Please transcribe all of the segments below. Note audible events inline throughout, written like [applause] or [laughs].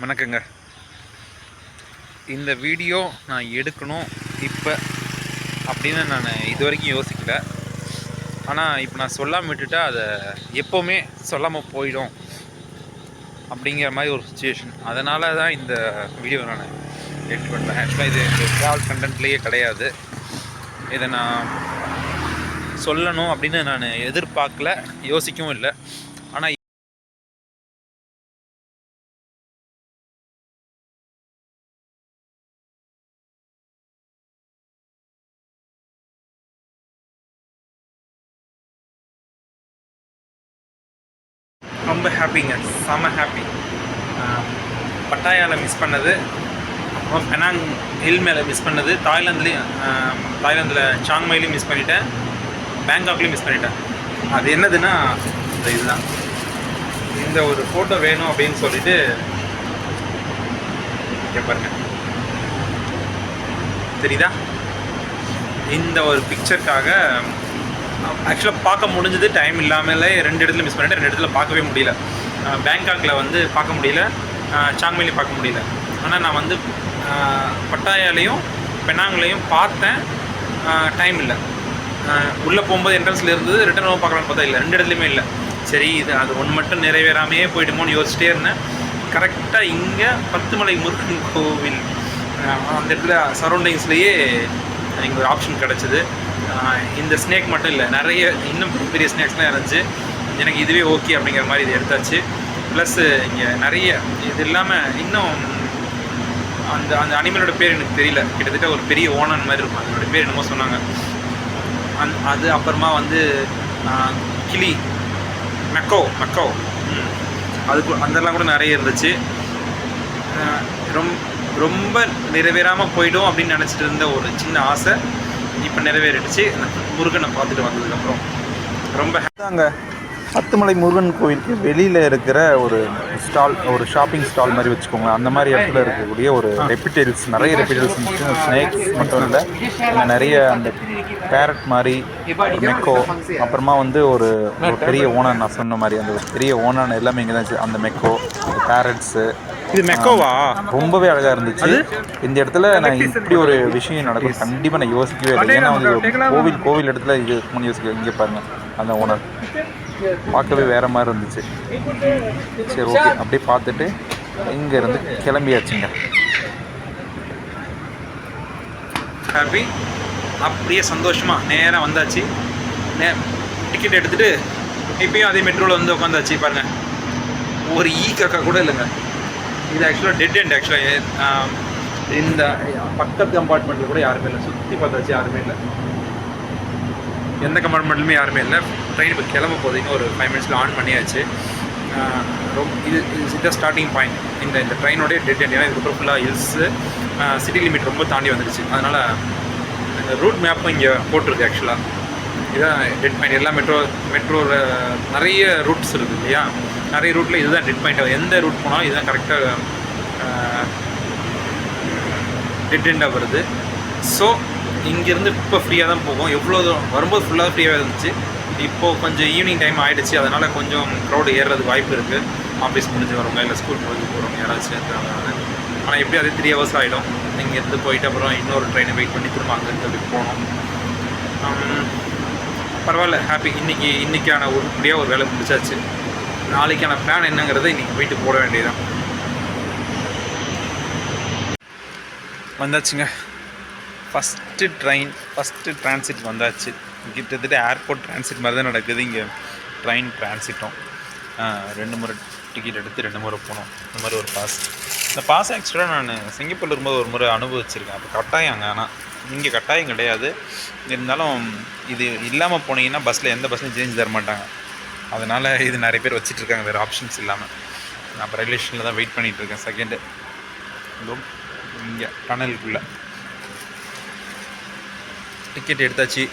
வணக்கங்க. இந்த வீடியோ நான் எடுக்கணும் இப்போ அப்படின்னு நான் இது வரைக்கும் யோசிக்கல. ஆனால் இப்போ நான் சொல்லாமல் விட்டுட்டா அதை எப்போவுமே சொல்லாமல் போயிடும் அப்படிங்கிற மாதிரி ஒரு சுச்சுவேஷன் அதனால தான் இந்த வீடியோ நான் எடிட் பண்ணுறேன் ஆக்சுவலாக இது ட்ராவல் கண்டென்ட்லேயே கிடையாது. இதை நான் சொல்லணும் அப்படின்னு நான் எதிர்பார்க்கல யோசிக்கவும் இல்லை. ரொம்ப ஹாப்பிங்க. செம ஹாப்பி. பட்டாயாவில் மிஸ் பண்ணது. அப்புறம் பெனாங் ஹில் மேலே மிஸ் பண்ணது. தாய்லாந்துலேயும் தாய்லாந்தில் சாங்மைலையும் மிஸ் பண்ணிட்டேன். பேங்காக்லேயும் மிஸ் பண்ணிட்டேன். அது என்னதுன்னா இந்த இதுதான். இந்த ஒரு ஃபோட்டோ வேணும் அப்படின்னு சொல்லிட்டு இங்க பாருங்க. தெரியுதா? இந்த ஒரு பிக்சருக்காக ஆக்சுவலாக பார்க்க முடிஞ்சது டைம் இல்லாமலே ரெண்டு இடத்துல மிஸ் பண்ணிட்டு ரெண்டு இடத்துல பார்க்கவே முடியல. பேங்காக்கில் வந்து பார்க்க முடியல. அஹ் சாங்மேலையும் பார்க்க முடியல. ஆனால் நான் வந்து பட்டாயாலையும் பெனாங்லையும் பார்த்தேன். டைம் இல்லை. உள்ளே போகும்போது என்ட்ரன்ஸில் இருந்தது ரிட்டர்ன் பார்க்கலாம்னு பார்த்தா இல்லை. ரெண்டு இடத்துலையுமே இல்லை. சரி இது அது ஒன்று மட்டும் நிறைவேறாமையே போயிடுமோன்னு யோசிச்சிட்டே இருந்தேன். கரெக்டாக இங்கே பத்துமலை முருகன் கோவில். அந்த இடத்துல சரௌண்டிங்ஸ்லேயே எனக்கு ஒரு ஆப்ஷன் கிடச்சிது. இந்த ஸ்னேக் மட்டும் இல்லை நிறைய இன்னும் பெரிய பெரிய ஸ்னேக்ஸ்லாம் இருந்துச்சு. எனக்கு இதுவே ஓகே அப்படிங்கிற மாதிரி இது எடுத்தாச்சு. ப்ளஸ்ஸு இங்கே நிறைய இது இல்லாமல் இன்னும் அந்த அந்த அனிமலோட பேர் எனக்கு தெரியல. கிட்டத்தட்ட ஒரு பெரிய ஓனன் மாதிரி இருக்கும். அதோட பேர் என்னமோ சொன்னாங்க. அந் அது அப்புறமா வந்து கிளி. மெக்கோ மெக்கோ அதுக்கு அது அதெல்லாம் கூட நிறைய இருந்துச்சு. ரொம்ப ரொம் ரொம்ப நிறைவேறாமல் போயிடும் அப்படின்னு நினச்சிட்டு இருந்த ஒரு சின்ன ஆசை. இப்போ நிறைவேறிடுச்சு. முருகனை பார்த்துட்டு வந்ததுக்கப்புறம் ரொம்ப அங்கே சத்துமலை முருகன் கோயிலுக்கு வெளியில் இருக்கிற ஒரு ஸ்டால் ஒரு ஷாப்பிங் ஸ்டால் மாதிரி வச்சுக்கோங்களேன். அந்த மாதிரி இடத்துல இருக்கக்கூடிய ஒரு ரெப்பிடைல்ஸ் நிறைய ரெப்பிடைல்ஸ் ஸ்னேக்ஸ் மட்டும் இல்லை அங்கே நிறைய அந்த பேரட் மாதிரி மெக்கோ அப்புறமா வந்து ஒரு ஒரு பெரிய ஓனான் நான் சொன்ன மாதிரி அந்த ஒரு பெரிய ஓனான் எல்லாமே இங்கே தான் இருந்துச்சு அந்த மெக்கோ பேரட்ஸு இது மெக்கோவா? ரொம்பவே அழகாக இருந்துச்சு. இந்த இடத்துல நான் இப்படி ஒரு விஷயம் நடக்கும். கண்டிப்பாக நான் யோசிக்கவே இல்லை. ஏன்னா வந்து கோவில் கோவில் இடத்துல இது இருக்கும்னு யோசிக்க இங்கே பாருங்க. அந்த ஓனர் பார்க்கவே வேற மாதிரி இருந்துச்சு. சரி ஓகே அப்படியே பார்த்துட்டு இங்க இருந்து கிளம்பியாச்சுங்க. ஹாப்பி அப்படியே சந்தோஷமாக நேராக வந்தாச்சு. நே டிக்கெட் எடுத்துகிட்டு இப்பயும் அதே மெட்ரோவில் வந்து உட்காந்தாச்சு பாருங்க. ஒரு ஈ காக்கா கூட இல்லைங்க. இது ஆக்சுவலாக டெட் அண்ட் ஆக்சுவலாக இந்த பக்கத்து கம்பார்ட்மெண்ட்டில் கூட யாருமே இல்லை. சுற்றி பார்த்தாச்சு யாருமே இல்லை. எந்த கம்பார்ட்மெண்ட்லையுமே யாருமே இல்லை. ட்ரெயின் இப்போ கிளம்ப போகுது. இன்னும் ஒரு ஃபைவ் மினிட்ஸில் ஆன் பண்ணியாச்சு. ரொம்ப இது இது ஸ்டார்டிங் பாயிண்ட் இந்த இந்த ட்ரெயினோடைய டெட் அண்ட் ஏன்னா இதுக்கப்புறம் ஃபுல்லாக ஹில்ஸு சிட்டி லிமிட் ரொம்ப தாண்டி வந்துடுச்சு. அதனால் இந்த ரூட் மேப்பும் இங்கே போட்டிருக்கு ஆக்சுவலாக இதுதான் டெட் பாயிண்ட் எல்லா மெட்ரோ மெட்ரோவில் நிறைய ரூட்ஸ் இருக்குது இல்லையா? நிறைய ரூட்டில் இதுதான் டெட் பாயிண்ட் எந்த ரூட் போனாலும் இதுதான் கரெக்டாக டெட் எண்டாக வருது. ஸோ இங்கேருந்து இப்போ ஃப்ரீயாக தான் போகும். எவ்வளோ தூரம் வரும்போது ஃபுல்லாக ஃப்ரீயாக இருந்துச்சு. இப்போது கொஞ்சம் ஈவினிங் டைம் ஆகிடுச்சு அதனால் கொஞ்சம் க்ரௌடு ஏறுறதுக்கு வாய்ப்பு இருக்குது ஆஃபீஸ் முடிஞ்சு வரவங்க இல்லை ஸ்கூல் முடிஞ்சு போகிறவங்க யாராச்சும் இருந்தாங்க ஆனால் எப்படி அதே த்ரீ ஹவர்ஸ் ஆகிடும் இங்கேருந்து போயிட்டு அப்புறம் இன்னொரு ட்ரெயினை வெயிட் பண்ணி திரும்ப அங்கேருந்து போகணும். பரவாயில்ல ஹாப்பி இன்றைக்கி இன்னைக்கான உருப்படியாக ஒரு வேலை முடிச்சாச்சு. நாளைக்கான பிளான் என்னங்கிறத இன்றைக்கி போயிட்டு போட வேண்டியதுதான். வந்தாச்சுங்க. ஃபஸ்ட்டு ட்ரெயின் ஃபஸ்ட்டு டிரான்சிட் வந்தாச்சு. கிட்டத்தட்ட ஏர்போர்ட் டிரான்சிட் மாதிரி தான் நடக்குது. இங்கே ட்ரெயின் டிரான்சிட்டும் ரெண்டு முறை டிக்கெட் எடுத்து ரெண்டு முறை போனோம். இந்த மாதிரி ஒரு பாஸ் இந்த பாஸ் ஆக்சுவலாக நான் சிங்கப்பூரில் இருக்கும்போது ஒரு முறை அனுபவிச்சிருக்கேன். அப்போ கட்டாயம் அங்கே ஆனால் இங்கே கட்டாயம் கிடையாது. இருந்தாலும் இது இல்லாமல் போனீங்கன்னா பஸ்ஸில் எந்த பஸ்லையும் சேஞ்ச் தர மாட்டாங்க. அதனால் இது நிறைய பேர் வச்சிட்டு இருக்காங்க வேறு ஆப்ஷன்ஸ் இல்லாமல் நான் இப்போ ரயில்வே ஸ்டேஷனில் தான் வெயிட் பண்ணிகிட்டு இருக்கேன் செகண்டு இங்கே டனலுக்குள்ளே டிக்கெட் எடுத்தாச்சு.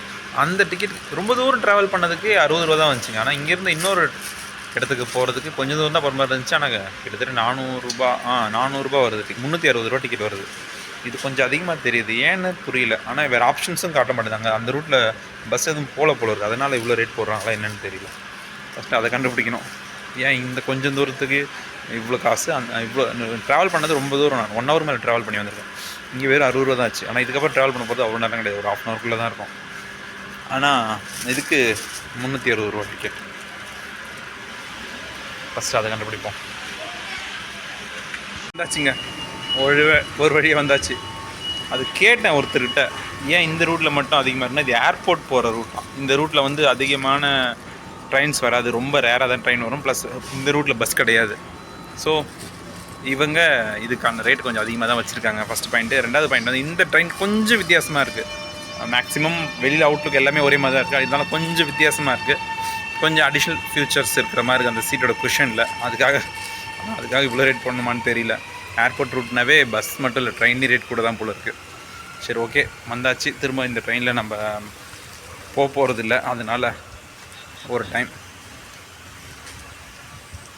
அந்த டிக்கெட் ரொம்ப தூரம் ட்ராவல் பண்ணதுக்கு அறுபது ரூபா தான் வந்துச்சுங்க. ஆனால் இங்கேருந்து இன்னொரு இடத்துக்கு போகிறதுக்கு கொஞ்சம் தூரம் தான் போகிற மாதிரி இருந்துச்சு. ஆனால் கிட்டத்தட்ட நானூறுரூபா ஆ நானூறுரூபா வருது. முந்நூற்றி அறுபது ரூபா டிக்கெட் வருது. இது கொஞ்சம் அதிகமாக தெரியுது. ஏன்னு புரியல. ஆனால் வேறு ஆப்ஷன்ஸும் காட்ட மாட்டேங்காங்க அந்த ரூட்டில் பஸ் எதுவும் போல போல இருக்குது அதனால் இவ்வளோ ரேட் போடுறாங்களா என்னென்னு தெரியல. ஃபஸ்ட்டு அதை கண்டுபிடிக்கணும். ஏன் இந்த கொஞ்சம் தூரத்துக்கு இவ்வளோ காசு? அந்த இவ்வளோ ட்ராவல் பண்ணது ரொம்ப தூரம் நான். ஒன் ஹவர் மேலே ட்ராவல் பண்ணி வந்திருக்கேன். இங்கே வெறும் அறுபது ரூபா தான் ஆச்சு. ஆனால் இதுக்கப்புறம் ட்ராவல் பண்ண போகிறது அவ்வளோ நேரம் கிடையாது. ஒரு ஆஃப் அன் ஹவர்க்குள்ளே தான் இருக்கும். ஆனால் இதுக்கு முந்நூற்றி அறுபது ரூபா டிக்கெட் ஃபஸ்ட்டு அதை கண்டுபிடிப்போம். இந்தாச்சுங்க. ஒரு ஒரு வழியாக வந்தாச்சு. அது கேட்டேன் ஒருத்தர்கிட்ட ஏன் இந்த ரூட்டில் மட்டும் அதிகமாக இருக்குன்னா இது ஏர்போர்ட் போகிற ரூட் தான். இந்த ரூட்டில் வந்து அதிகமான ட்ரெயின்ஸ் வராது. ரொம்ப ரேராக தான் ட்ரெயின் வரும். ப்ளஸ் இந்த ரூட்டில் பஸ் கிடையாது. ஸோ இவங்க இதுக்கான ரேட் கொஞ்சம் அதிகமாக தான் வச்சுருக்காங்க. ஃபஸ்ட் பாயிண்ட்டு ரெண்டாவது பாயிண்ட் வந்து இந்த ட்ரெயின் கொஞ்சம் வித்தியாசமாக இருக்குது மேக்ஸிமம் வெளியில் அவுட்லுக் எல்லாமே ஒரே மாதிரி தான் இருக்குது இதனால் கொஞ்சம் வித்தியாசமாக இருக்குது கொஞ்சம் அடிஷ்னல் ஃபியூச்சர்ஸ் இருக்கிற மாதிரி இருக்குது அந்த சீட்டோட குஷனில் அதுக்காக அதுக்காக இவ்வளோ ரேட் பண்ணணுமான்னு தெரியல. ஏர்போர்ட் ரூட்னாவே பஸ் மட்டும் இல்லை ட்ரெயின் ரேட் கூட தான் போல இருக்குது சரி ஓகே வந்தாச்சு. திரும்ப இந்த ட்ரெயினில் நம்ம போக போகிறது இல்லை. அதனால் ஒரு டைம்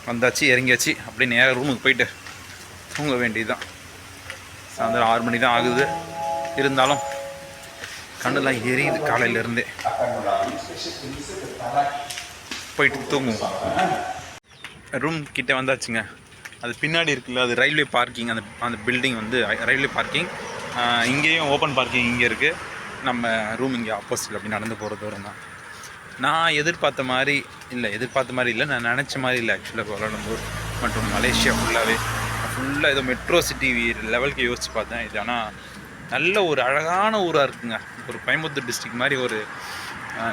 வந்தாச்சு இறங்கியாச்சு. அப்படியே நேராக ரூமுக்கு போயிட்டு தூங்க வேண்டியதுதான். சாயந்தரம் ஆறு மணி தான் ஆகுது. இருந்தாலும் கண்ணெல்லாம் எரியுது காலையிலேருந்தே போயிட்டு தூங்குவோம். ரூம் கிட்டே வந்தாச்சுங்க. அது பின்னாடி இருக்குல்ல அது ரயில்வே பார்க்கிங் அந்த அந்த பில்டிங் வந்து ரயில்வே பார்க்கிங். இங்கேயும் ஓப்பன் பார்க்கிங் இங்கே இருக்குது நம்ம ரூம் இங்கே ஆப்போசிட்டில் அப்படி நடந்து போகிற தூரம் தான். நான் எதிர்பார்த்த மாதிரி இல்லை எதிர்பார்த்த மாதிரி இல்லை நான் நினச்ச மாதிரி இல்லை ஆக்சுவலாக கோலாலம்பூர் மற்றும் மலேசியா ஃபுல்லாகவே ஃபுல்லாக ஏதோ மெட்ரோ சிட்டி லெவலுக்கு யோசித்து பார்த்தேன். இது ஆனால் நல்ல ஒரு அழகான ஊராக இருக்குங்க. ஒரு கோயம்புத்தூர் டிஸ்ட்ரிக் மாதிரி ஒரு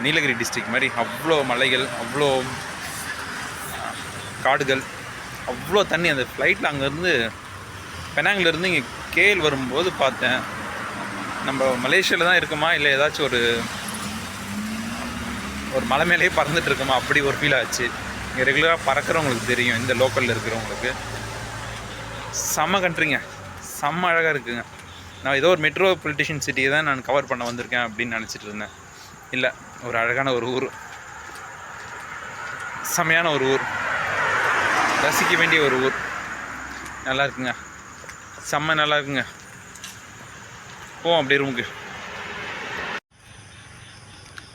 நீலகிரி டிஸ்ட்ரிக் மாதிரி. அவ்வளோ மலைகள் அவ்வளோ காடுகள். அவ்வளோ தண்ணி. அந்த ஃப்ளைட்டில் அங்கேருந்து பெனாங்கிலேருந்து இங்கே கேஎல் வரும்போது பார்த்தேன். நம்ம மலேசியாவில் தான் இருக்குமா? இல்லை ஏதாச்சும் ஒரு ஒரு மலை மேலேயே பறந்துட்டு இருக்கோமா? அப்படி ஒரு ஃபீல் ஆச்சு. இங்கே ரெகுலராக பறக்கிறவங்களுக்கு தெரியும் இந்த லோக்கலில் இருக்கிறவங்களுக்கு. செம்ம கண்ட்ரிங்க செம்ம அழகாக இருக்குங்க. நான் ஏதோ ஒரு மெட்ரோ பொலிட்டிஷியன் சிட்டியை தான் நான் கவர் பண்ண வந்திருக்கேன் அப்படின்னு நினச்சிட்டு இருந்தேன். இல்லை ஒரு அழகான ஒரு ஊர். செம்மையான ஒரு ஊர். ரசிக்க வேண்டிய ஒரு ஊர். நல்லா இருக்குங்க செம்ம நல்லா இருக்குங்க போவோம் அப்படியே ரூமுக்கு.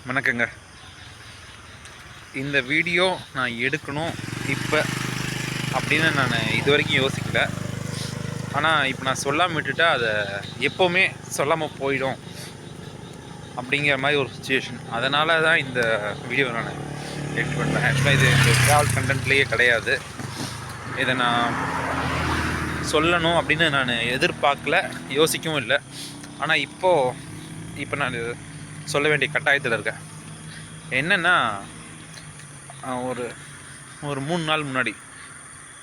வணக்கங்க. இந்த வீடியோ நான் எடுக்கணும் இப்போ அப்படின்னு நான் இது வரைக்கும் யோசிக்கல. ஆனால் இப்போ நான் சொல்லாமல் விட்டுட்டா அதை எப்போவுமே சொல்லாமல் போயிடும் அப்படிங்கிற மாதிரி ஒரு சுச்சுவேஷன் அதனால தான் இந்த வீடியோ நான் எடிட் பண்ணுறேன் ஆக்சுவலாக இது இந்த ட்ராவல் கண்டென்ட்லேயே கிடையாது. இதை நான் சொல்லணும் அப்படின்னு நான் எதிர்பார்க்கல யோசிக்கவும் இல்லை. ஆனால் இப்போது இப்போ நான் சொல்ல வேண்டிய கட்டாயத்தில் இருக்கேன். என்னென்னா ஒரு ஒரு மூணு நாள் முன்னாடி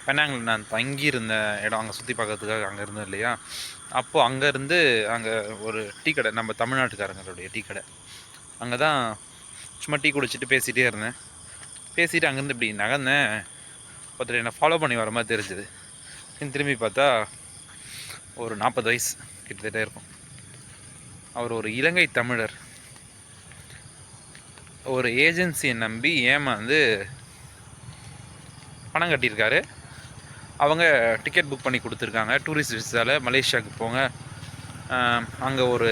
பெனாங்கில் நான் தங்கியிருந்த இடம் அங்கே சுற்றி பார்க்கறதுக்காக அங்கே இருந்தேன் இல்லையா? அப்போது அங்கேருந்து அங்கே ஒரு டீ கடை நம்ம தமிழ்நாட்டுக்காரங்களுடைய டீ கடை. அங்கே தான் சும்மா டீ குடிச்சிட்டு பேசிகிட்டே இருந்தேன். பேசிட்டு அங்கேருந்து இப்படி நகர்ந்தேன். ஒருத்தர் என்னை ஃபாலோ பண்ணி வர மாதிரி தெரிஞ்சுது. திரும்பி பார்த்தா ஒரு நாற்பது வயசு கிட்டத்தட்ட இருக்கும். அவர் ஒரு இலங்கை தமிழர். ஒரு ஏஜென்சியை நம்பி ஏமாந்து பணம் கட்டியிருக்காரு. அவங்க டிக்கெட் புக் பண்ணி கொடுத்துருக்காங்க. டூரிஸ்ட் விசாவில் மலேசியாவுக்கு போங்க. அங்கே ஒரு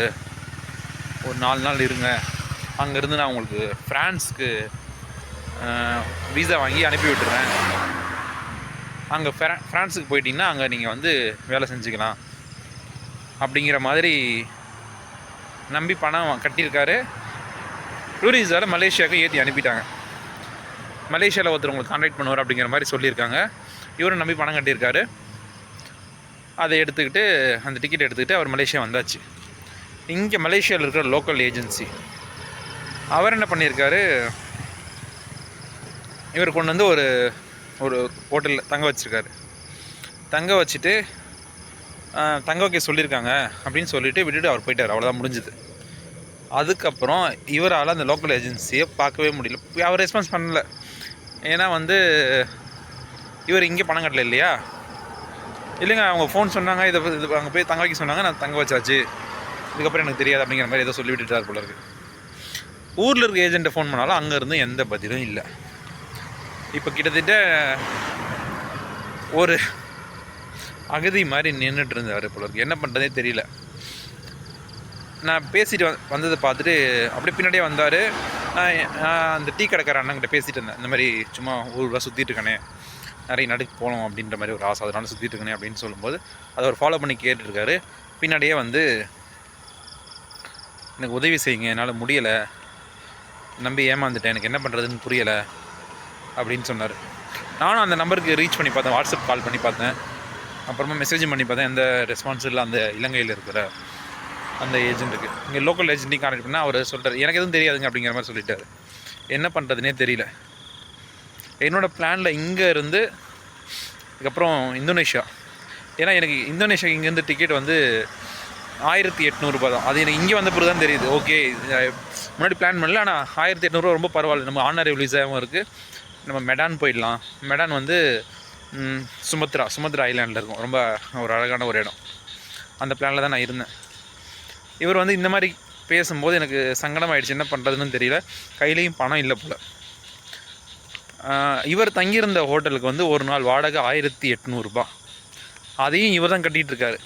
ஒரு நாலு நாள் இருங்க. அங்கேருந்து நான் உங்களுக்கு ஃப்ரான்ஸ்க்கு வீசா வாங்கி அனுப்பி விட்டுறேன் அங்கே ஃப்ரா ஃப்ரான்ஸுக்கு போயிட்டிங்கன்னா அங்கே நீங்கள் வந்து வேலை செஞ்சுக்கலாம். அப்படிங்கிற மாதிரி நம்பி பணம் கட்டியிருக்காரு. டூரிஸ்டால் மலேசியாவுக்கு ஏற்றி அனுப்பிட்டாங்க. மலேசியாவில் ஒருத்தர் உங்களுக்கு கான்டாக்ட் பண்ணுவார் அப்படிங்கிற மாதிரி சொல்லியிருக்காங்க. இவரும் நம்பி பணம் கட்டியிருக்காரு. அதை எடுத்துக்கிட்டு அந்த டிக்கெட் எடுத்துக்கிட்டு அவர் மலேசியா வந்தாச்சு. இங்கே மலேசியாவில் இருக்கிற லோக்கல் ஏஜென்சி அவர் என்ன பண்ணியிருக்காரு? இவர் கொண்டு வந்து ஒரு ஒரு ஹோட்டலில் தங்க வச்சுருக்காரு. தங்க வச்சுட்டு தங்க வைக்க சொல்லியிருக்காங்க அப்படின்னு சொல்லிவிட்டு விட்டுட்டு அவர் போயிட்டார். அவ்வளோதான் முடிஞ்சுது. அதுக்கப்புறம் இவரால் அந்த லோக்கல் ஏஜென்சியை பார்க்கவே முடியல. அவர் ரெஸ்பான்ஸ் பண்ணல. ஏன்னா வந்து இவர் இங்கே பணம் கட்டல இல்லையா? இல்லைங்க அவங்க ஃபோன் சொன்னாங்க இதை இது அங்கே போய் தங்க வைக்க சொன்னாங்க நான் தங்க வச்சாச்சு. இதுக்கப்புறம் எனக்கு தெரியாது அப்படிங்கிற மாதிரி ஏதோ சொல்லி விட்டுட்டார் போல இருக்கு. ஊரில் இருக்க ஏஜென்ட்டை ஃபோன் பண்ணாலும் அங்கேருந்து எந்த பதிலும் இல்லை. இப்போ கிட்டத்தட்ட ஒரு அகதி மாதிரி நின்றுட்டு இருந்தார் போல இருக்கு. என்ன பண்ணுறதே தெரியல. நான் பேசிட்டு வந்ததை பார்த்துட்டு அப்படியே பின்னாடியே வந்தார். நான் அந்த டீ கடைக்கார அண்ணங்கிட்ட பேசிட்டு இருந்தேன். இந்த மாதிரி சும்மா ஊர் ஊராக சுற்றிட்டு இருக்கானே. நிறைய நடுக்கு போகணும் அப்படின்ற மாதிரி ஒரு ஆசை. அதனால சுற்றிட்டு இருக்கனே அப்படின்னு சொல்லும்போது அதை அவர் ஃபாலோ பண்ணி கேட்டுருக்காரு பின்னாடியே வந்து எனக்கு உதவி செய்யுங்க. என்னால் முடியலை. நம்பி ஏமாந்துட்டேன். எனக்கு என்ன பண்ணுறதுன்னு புரியலை. அப்படின்னு சொன்னார். நானும் அந்த நம்பருக்கு ரீச் பண்ணி பார்த்தேன் வாட்ஸ்அப் கால் பண்ணி பார்த்தேன். அப்புறமா மெசேஜும் பண்ணி பார்த்தேன் எந்த ரெஸ்பான்ஸ் இல்லை அந்த இலங்கையில் இருக்கிற அந்த ஏஜென்ட்டுக்கு இங்கே லோக்கல் ஏஜென்ட்டையும் கான்டெக்ட் பண்ணால் அவர் சொல்கிறார் எனக்கு எதுவும் தெரியாதுங்க அப்படிங்கிற மாதிரி சொல்லிட்டார். என்ன பண்ணுறதுனே தெரியல. என்னோடய பிளானில் இங்கே இருந்து அதுக்கப்புறம் இந்தோனேஷியா. ஏன்னா எனக்கு இந்தோனேஷியா இங்கேருந்து டிக்கெட் வந்து ஆயிரத்தி எட்நூறுபா தான். அது எனக்கு இங்கே வந்த பிறகு தான் தெரியுது. ஓகே முன்னாடி பிளான் பண்ணல ஆனால் ஆயிரத்தி எட்நூறுவா ரொம்ப பரவாயில்ல. நம்ம ஆனர் விசாவும் இருக்குது நம்ம மெடான் போயிடலாம். மெடான் வந்து சுமத்ரா சுமத்ரா ஐலாண்டில் இருக்கும். ரொம்ப ஒரு அழகான ஒரு இடம். அந்த பிளானில் தான் நான் இருந்தேன். இவர் வந்து இந்த மாதிரி பேசும்போது எனக்கு சங்கடமாயிடுச்சு. என்ன பண்ணுறதுன்னு தெரியல. கையிலையும் பணம் இல்லை போல். இவர் தங்கியிருந்த ஹோட்டலுக்கு வந்து ஒரு நாள் வாடகை ஆயிரத்தி எட்நூறுபா அதையும் இவர் தான் கட்டிகிட்டு இருக்காரு.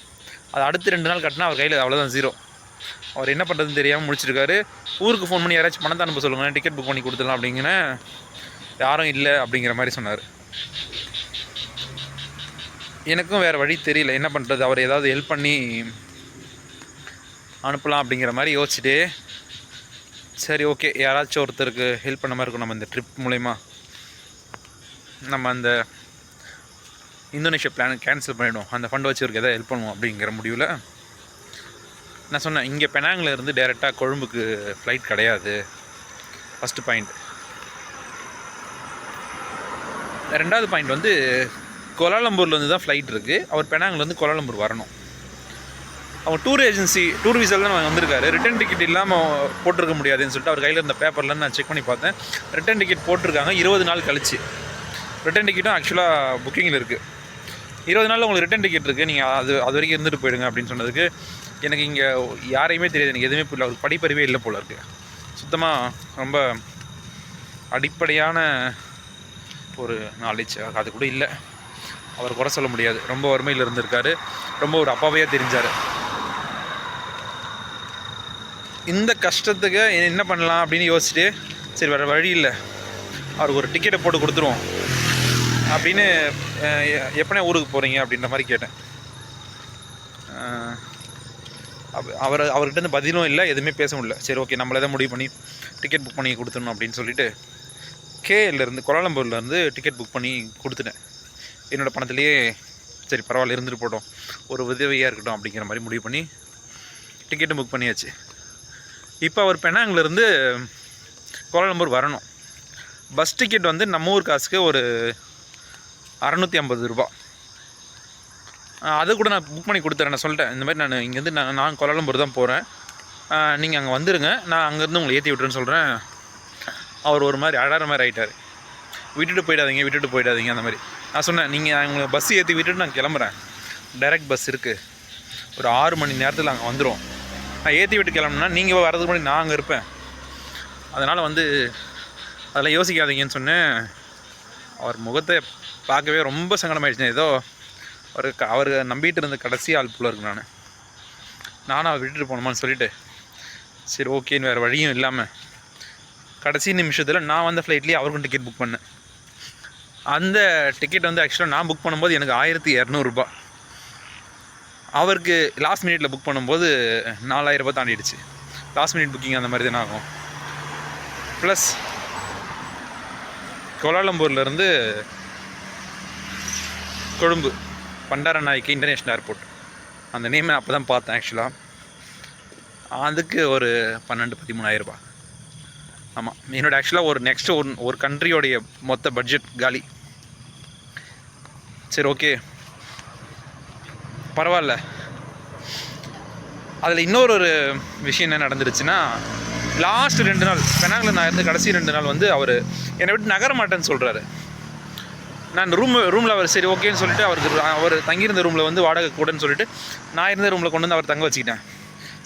அது அடுத்து ரெண்டு நாள் கட்டினா அவர் கையில் அவ்வளோதான் ஜீரோ அவர் என்ன பண்ணுறதுன்னு தெரியாமல் முடிச்சிருக்காரு. ஊருக்கு ஃபோன் பண்ணி யாராச்சும் பணத்தை அனுப்ப சொல்லுங்கள் டிக்கெட் புக் பண்ணி கொடுத்துடலாம் அப்படிங்கிற யாரும் இல்லை அப்படிங்கிற மாதிரி சொன்னார். எனக்கும் வேறு வழி தெரியல. என்ன பண்ணுறது அவர் ஏதாவது ஹெல்ப் பண்ணி அனுப்பலாம் அப்படிங்கிற மாதிரி யோசிச்சுட்டு சரி ஓகே யாராச்சும் ஒருத்தருக்கு ஹெல்ப் பண்ண மாதிரி இருக்கும். நம்ம இந்த ட்ரிப் மூலயமா நம்ம அந்த இந்தோனேஷியா பிளான் கேன்சல் பண்ணிவிடும் அந்த ஃபண்ட் வச்சுருக்கு எதாவது ஹெல்ப் பண்ணுவோம் அப்படிங்கிற முடிவில் நான் சொன்னேன் இங்கே பெனாங்கில் இருந்து டேரெக்டாக கொழும்புக்கு ஃப்ளைட் கிடையாது. ஃபஸ்ட்டு பாயிண்ட் ரெண்டாவது பாயிண்ட் வந்து கோலாலம்பூர்லேருந்து தான் ஃப்ளைட் இருக்குது அவர் பெனாங்லேருந்து கோலாலம்பூர் வரணும். அவர் டூர் ஏஜென்சி டூர் விசாவில் தான் வந்திருக்காரு. ரிட்டன் டிக்கெட் இல்லாமல் போட்டிருக்க முடியாதுன்னு சொல்லிட்டு அவர் கையில் இருந்த பேப்பரில் நான் செக் பண்ணி பார்த்தேன். ரிட்டர்ன் டிக்கெட் போட்டிருக்காங்க. இருபது நாள் கழிச்சு. ரிட்டன் டிக்கெட்டும் ஆக்சுவலாக புக்கிங்கில் இருக்குது இருபது நாளில் உங்களுக்கு ரிட்டன் டிக்கெட் இருக்குது நீங்கள் அது அது வரைக்கும் இருந்துட்டு போயிடுங்க அப்படின்னு சொன்னதுக்கு எனக்கு இங்கே யாரையுமே தெரியாது. எனக்கு எதுவுமே புரியல. அவருக்கு படிப்பறிவே இல்லை போல இருக்குது சுத்தமாக ரொம்ப அடிப்படையான ஒரு நாலேஜ் அது கூட இல்லை. அவர் குறை சொல்ல முடியாது. ரொம்ப வறுமையில் இருந்திருக்காரு. ரொம்ப ஒரு அப்பாவையாக தெரிஞ்சார். இந்த கஷ்டத்துக்கு என்ன பண்ணலாம் அப்படின்னு யோசிச்சுட்டு சரி வேறு வழி இல்லை. அவருக்கு ஒரு டிக்கெட்டை போட்டு கொடுத்துருவோம். அப்படின்னு எ- எப்பனே ஊருக்கு போகிறீங்க அப்படின்ற மாதிரி கேட்டேன். அவர் அவர்கிட்ட இருந்து பதிலும் இல்லை எதுவுமே பேச முடியல. சரி ஓகே நம்மளே தான் முடிவு பண்ணி டிக்கெட் புக் பண்ணி கொடுத்துடணும் அப்படின்னு சொல்லிட்டு கேஎல்லேருந்து கோலாலம்பூர்லேருந்து டிக்கெட் புக் பண்ணி கொடுத்துட்டேன். என்னோடய பணத்துலேயே சரி பரவாயில்ல இருந்துட்டு போட்டோம். ஒரு உதவியாக இருக்கட்டும் அப்படிங்கிற மாதிரி முடிவு பண்ணி டிக்கெட்டும் புக் பண்ணியாச்சு. இப்போ அவர் பெனாங்கிலேருந்து கோலாலம்பூர் வரணும். பஸ் டிக்கெட் வந்து நம்ம ஊர் காசுக்கு ஒரு அறநூற்றி ஐம்பது ரூபா அது கூட நான் புக் பண்ணி கொடுத்துறேன் நான் சொல்லிட்டேன். இந்த மாதிரி நான் இங்கேருந்து நான் நான் கோலாலம்பூர் தான் போகிறேன் நீங்கள் அங்கே வந்துடுங்க நான் அங்கேருந்து உங்களை ஏற்றி விட்டுறேன்னு சொல்கிறேன் அவர் ஒரு மாதிரி அழற மாதிரி ஆகிட்டார் விட்டுட்டு போயிடாதீங்க விட்டுட்டு போயிடாதீங்க அந்த மாதிரி. நான் சொன்னேன் நீங்கள் உங்களை பஸ் ஏற்றி விட்டுட்டு நான் கிளம்புறேன். டைரக்ட் பஸ் இருக்குது ஒரு ஆறு மணி நேரத்தில் அங்கே வந்துடும் நான் ஏற்றி விட்டு கிளம்புனா நீங்கள் வரதுக்கு முன்னாடி நான் அங்கே இருப்பேன். அதனால் வந்து அதெல்லாம் யோசிக்காதீங்கன்னு சொன்னேன். அவர் முகத்தை பார்க்கவே ரொம்ப சங்கடமாயிடுச்சு ஏதோ அவர் அவர் நம்பிட்டு இருந்த கடைசி ஆள் போல இருக்கு நான். நானும் அவர் விட்டுட்டு போனோமான்னு சொல்லிவிட்டு சரி ஓகேன்னு வேறு வழியும் இல்லாமல் கடைசி நிமிஷத்தில் நான் வந்த ஃப்ளைட்லேயே அவருக்கும் டிக்கெட் புக் பண்ணேன். அந்த டிக்கெட் வந்து ஆக்சுவலாக நான் புக் பண்ணும்போது எனக்கு ஆயிரத்தி இரநூறுபா அவருக்கு லாஸ்ட் மினிட்ல புக் பண்ணும்போது நாலாயிரரூபா தாண்டிடுச்சு. லாஸ்ட் மினிட் புக்கிங் அந்த மாதிரி தானே ஆகும். ப்ளஸ் கோலாலம்பூர்லேருந்து கொழும்பு பண்டாரநாயக்கி இன்டர்நேஷ்னல் ஏர்போர்ட் அந்த நேமை அப்போ தான் பார்த்தேன் ஆக்சுவலாக அதுக்கு ஒரு பன்னெண்டு பதிமூணாயிரரூபா ஆமாம் என்னோட ஆக்சுவலாக ஒரு நெக்ஸ்ட் ஒரு ஒரு கண்ட்ரியோடைய மொத்த பட்ஜெட் காலி. சரி ஓகே பரவாயில்ல. அதில் இன்னொரு ஒரு விஷயம் என்ன நடந்துருச்சுன்னா லாஸ்ட் ரெண்டு நாள் பெனாங்கில் நான் இருந்த கடைசி ரெண்டு நாள் வந்து அவர் என்னை விட்டு நகர மாட்டேன்னு சொல்கிறாரு நான் ரூம் ரூமில் அவர் சரி ஓகேன்னு சொல்லிட்டு அவருக்கு அவர் தங்கியிருந்த ரூமில் வந்து வாடகை கூடன்னு சொல்லிட்டு நான் இருந்த ரூமில் கொண்டு வந்து அவர் தங்க வச்சுக்கிட்டேன்.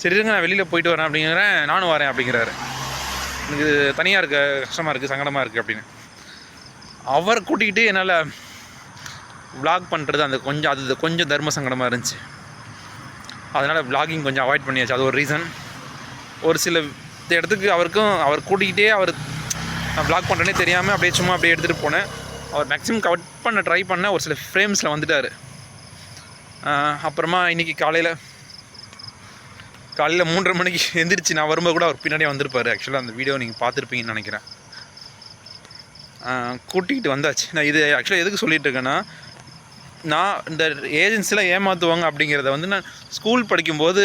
சரி இருங்க நான் வெளியில் போயிட்டு வரேன் அப்படிங்கிறேன் நானும் வரேன் அப்படிங்கிறாரு. எனக்கு தனியாக இருக்க கஷ்டமாக இருக்குது சங்கடமாக இருக்குது அப்படின்னு. அவரை கூட்டிக்கிட்டு என்னால் விளாக் பண்ணுறது அந்த கொஞ்சம் அது கொஞ்சம் தர்ம சங்கடமாக இருந்துச்சு. அதனால் விளாகிங் கொஞ்சம் அவாய்ட் பண்ணியாச்சு. அது ஒரு ரீசன் ஒரு சில இடத்துக்கு அவருக்கும் அவர் கூட்டிக்கிட்டே அவர் நான் பிளாக் பண்ணுறேனே தெரியாமல் அப்படியே சும்மா அப்படியே எடுத்துகிட்டு போனேன். அவர் மேக்ஸிமம் கட் பண்ண ட்ரை பண்ண ஒரு சில ஃப்ரேம்ஸில் வந்துட்டார். அப்புறமா இன்றைக்கி காலையில் காலையில் மூன்றரை மணிக்கு [laughs] எந்திரிச்சு நான் வரும்போது கூட அவர் பின்னாடியே வந்திருப்பார். ஆக்சுவலாக அந்த வீடியோ நீங்கள் பார்த்துருப்பீங்கன்னு நினைக்கிறேன். கூட்டிக்கிட்டு கூட்டிகிட்டு வந்தாச்சு. நான் இது ஆக்சுவலாக எதுக்கு சொல்லிட்டு இருக்கேன்னா நான் இந்த ஏஜென்சிலாம் ஏமாற்றுவாங்க அப்படிங்கிறத வந்து நான் ஸ்கூல் படிக்கும்போது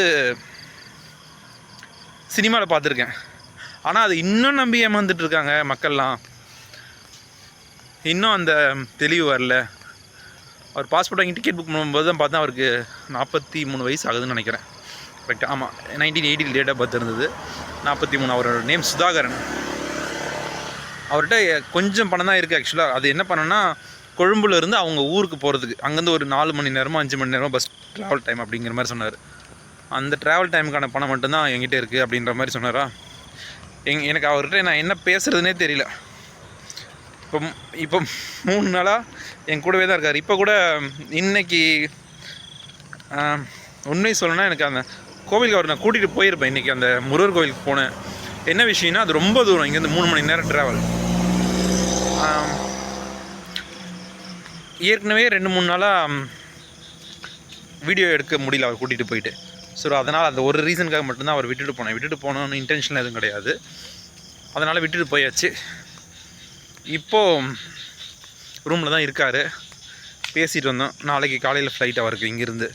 சினிமாவில் பார்த்துருக்கேன். ஆனால் அது இன்னும் நம்பி ஏமாந்துட்டு இருக்காங்க மக்கள்லாம். இன்னும் அந்த தெளிவு வரல. அவர் பாஸ்போர்ட் வாங்கி டிக்கெட் புக் பண்ணும்போது தான் பார்த்தா அவருக்கு நாற்பத்தி மூணு வயசு ஆகுதுன்னு நினைக்கிறேன். கரெக்ட் ஆமாம் நைன்டீன் எயிட்டியில் டேட் ஆஃப் பர்த் இருந்தது. நாற்பத்தி மூணு அவரோட நேம் சுதாகரன். அவர்கிட்ட கொஞ்சம் பணம் தான் இருக்குது ஆக்சுவலாக அது என்ன பண்ணோன்னா கொழும்புல இருந்து அவங்க ஊருக்கு போகிறதுக்கு அங்கேருந்து ஒரு நாலு மணி நேரமோ அஞ்சு மணி நேரமோ பஸ் ட்ராவல் டைம் அப்படிங்கிற மாதிரி சொன்னார். அந்த ட்ராவல் டைமுக்கான பணம் மட்டும்தான் என்கிட்ட இருக்குது அப்படின்ற மாதிரி சொன்னாரா? எங் எனக்கு அவர்கிட்ட நான் என்ன பேசுகிறதுனே தெரியல. இப்போ இப்போ மூணு நாளாக என் கூடவே தான் இருக்கார். இப்போ கூட இன்னைக்கு உண்மை சொல்லணும்னா எனக்கு அந்த கோவிலுக்கு அவர் நான் கூட்டிகிட்டு போயிருப்பேன். இன்றைக்கி அந்த முருகர் கோவிலுக்கு போனேன் என்ன விஷயம்னா அது ரொம்ப தூரம். இங்கேருந்து மூணு மணி நேரம் ட்ராவல் ஏற்கனவே ரெண்டு மூணு நாளாக வீடியோ எடுக்க முடியல அவர் கூட்டிகிட்டு போயிட்டு. ஸோ அதனால் அந்த ஒரு ரீசனுக்காக மட்டும்தான் அவர் விட்டுட்டு போனேன். விட்டுட்டு போனோன்னு இன்டென்ஷன் எதுவும் கிடையாது. அதனால் விட்டுட்டு போயாச்சு. இப்போது ரூமில் தான் இருக்கார். பேசிகிட்டு வந்தோம். நாளைக்கு காலையில் ஃப்ளைட் அவருக்கு இங்கேருந்து.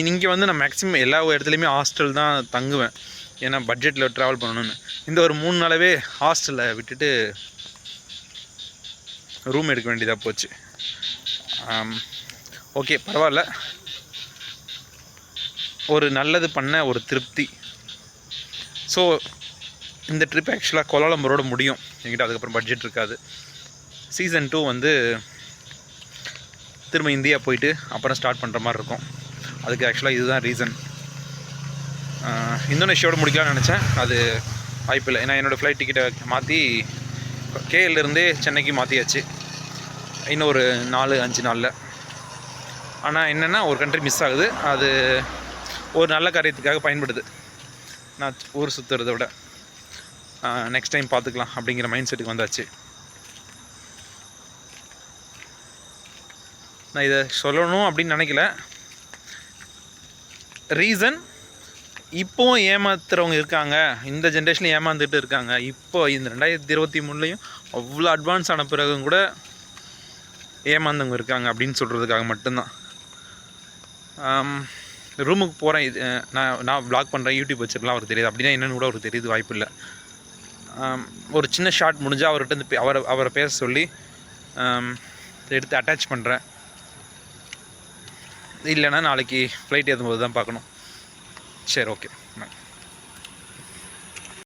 இங்கே வந்து நான் மேக்ஸிமம் எல்லா இடத்துலையுமே ஹாஸ்டல் தான் தங்குவேன். ஏன்னா பட்ஜெட்டில் ட்ராவல் பண்ணணும்னு. இந்த ஒரு மூணு நாளாகவே ஹாஸ்டலில் விட்டுட்டு ரூம் எடுக்க வேண்டியதாக போச்சு. ஓகே பரவாயில்ல. ஒரு நல்லது பண்ண ஒரு திருப்தி. ஸோ இந்த ட்ரிப் ஆக்சுவலாக கோலாலம்பரோட முடியும். என்கிட்ட அதுக்கப்புறம் பட்ஜெட் இருக்காது. சீசன் டூ வந்து திரும்ப இந்தியா போயிட்டு அப்புறம் ஸ்டார்ட் பண்ணுற மாதிரி இருக்கும். அதுக்கு ஆக்சுவலாக இதுதான் ரீசன் இந்தோனேஷியாவோட முடிக்கலாம்னு நினச்சேன். அது வாய்ப்பில்லை ஏன்னா என்னோடய ஃப்ளைட் டிக்கெட்டை மாற்றி கேஎல்லேருந்தே சென்னைக்கு மாற்றியாச்சு இன்னும் ஒரு நாலு அஞ்சு நாளில். ஆனால் என்னென்னா ஒரு கண்ட்ரி மிஸ் ஆகுது. அது ஒரு நல்ல காரியத்துக்காக பயன்படுது. நான் ஊர் சுற்றுறத விட. நெக்ஸ்ட் டைம் பார்த்துக்கலாம் அப்படிங்கிற மைண்ட் செட்டுக்கு வந்தாச்சு. நான் இதை சொல்லணும் அப்படின்னு நினைக்கல. ரீசன் இப்போவும் ஏமாத்துறவங்க இருக்காங்க. இந்த ஜென்ரேஷனில் ஏமாந்துட்டு இருக்காங்க. இப்போ இந்த ரெண்டாயிரத்தி இருபத்தி மூணுலேயும் அவ்வளோ அட்வான்ஸ் ஆன பிறகும் கூட ஏமாந்தவங்க இருக்காங்க அப்படின்னு சொல்கிறதுக்காக மட்டும்தான். ரூமுக்கு போகிறேன் இது நான் நான் ப்ளாக் பண்ணுறேன் யூடியூப் வச்சிருக்கலாம் அவருக்கு தெரியுது. அப்படின்னா என்னென்னு கூட அவருக்கு தெரியுது வாய்ப்பு இல்லை. ஒரு சின்ன ஷார்ட் முடிஞ்சால் அவர்கிட்ட இருந்து பே- அவரை அவரை பேச சொல்லி எடுத்து அட்டாச் பண்ணுறேன் இல்லைன்னா நாளைக்கு ஃப்ளைட் ஏற்றும்போது தான் பார்க்கணும். சரி ஓகே